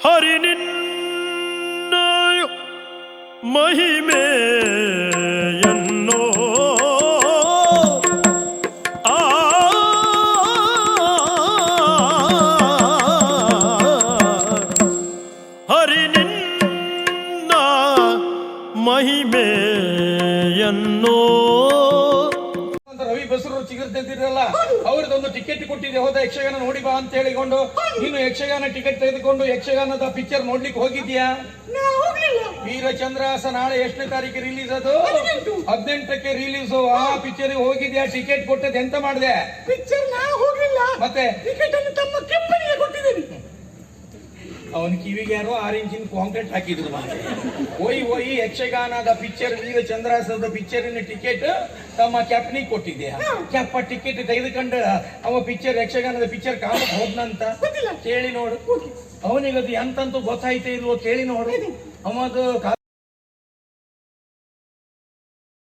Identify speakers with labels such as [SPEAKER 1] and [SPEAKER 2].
[SPEAKER 1] ಹರಿ ನಿನ್ನ ಮಹಿಮೆಯನ್ನು ಆ ಹರಿ ನಿನ್ನ ಮಹಿಮೆಯನ್ನು
[SPEAKER 2] ಬಸರು ಚಿಗುರ್ತಿದ್ರಲ್ಲ ಅವ್ರದೊಂದು ಟಿಕೆಟ್ ಕೊಟ್ಟಿದೆ ಹೋದ ಯಕ್ಷಗಾನ ನೋಡಿ ಬಾ ಅಂತ ಹೇಳಿಕೊಂಡು ನೀನು ಯಕ್ಷಗಾನ ಟಿಕೆಟ್ ತೆಗೆದುಕೊಂಡು ಯಕ್ಷಗಾನದ ಪಿಕ್ಚರ್ ನೋಡ್ಲಿಕ್ಕೆ ಹೋಗಿದ್ಯಾ? ವೀರಚಂದ್ರಾಸ ನಾಳೆ ಎಷ್ಟನೇ ತಾರೀಕು ರಿಲೀಸ್ ಅದು?
[SPEAKER 3] ಹದಿನೆಂಟು.
[SPEAKER 2] ಹದಿನೆಂಟಕ್ಕೆ ರಿಲೀಸ್ ಆ ಪಿಕ್ಚರ್ ಹೋಗಿದ್ಯಾ? ಟಿಕೆಟ್ ಕೊಟ್ಟದ್ದು ಎಂತ ಮಾಡಿದೆ? ಮತ್ತೆ?
[SPEAKER 3] ಟಿಕೆಟ್
[SPEAKER 2] ಅವನ ಕಿವಿಗೆ ಯಾರೋ ಇಂಚಿನ ಕಾಂಕ್ರೀಟ್ ಹಾಕಿದ್ರು ಓಯ್ ಹೋಯಿ ಯಕ್ಷಗಾನದ ಪಿಕ್ಚರ್ ವೀರಚಂದ್ರಾಸದ ಪಿಕ್ಚರಿನ ಟಿಕೆಟ್ ತಮ್ಮ ಕ್ಯಾಪ್ನಿಗೆ ಕೊಟ್ಟಿದ್ದೆ. ಕ್ಯಾಪ ಟಿಕೆಟ್ ತೆಗೆದುಕೊಂಡು ಅವ ಪಿಕ್ಚರ್ ಯಕ್ಷಗಾನದ ಪಿಕ್ಚರ್ ಕಾಣಕ್ ಹೋದ್ನಂತ. ಕೇಳಿ ನೋಡು. ಅವನಿಗದು ಎಂತಂತೂ ಗೊತ್ತಾಯ್ತೇ ಇಲ್ವೋ ಕೇಳಿ ನೋಡು. ಅವದು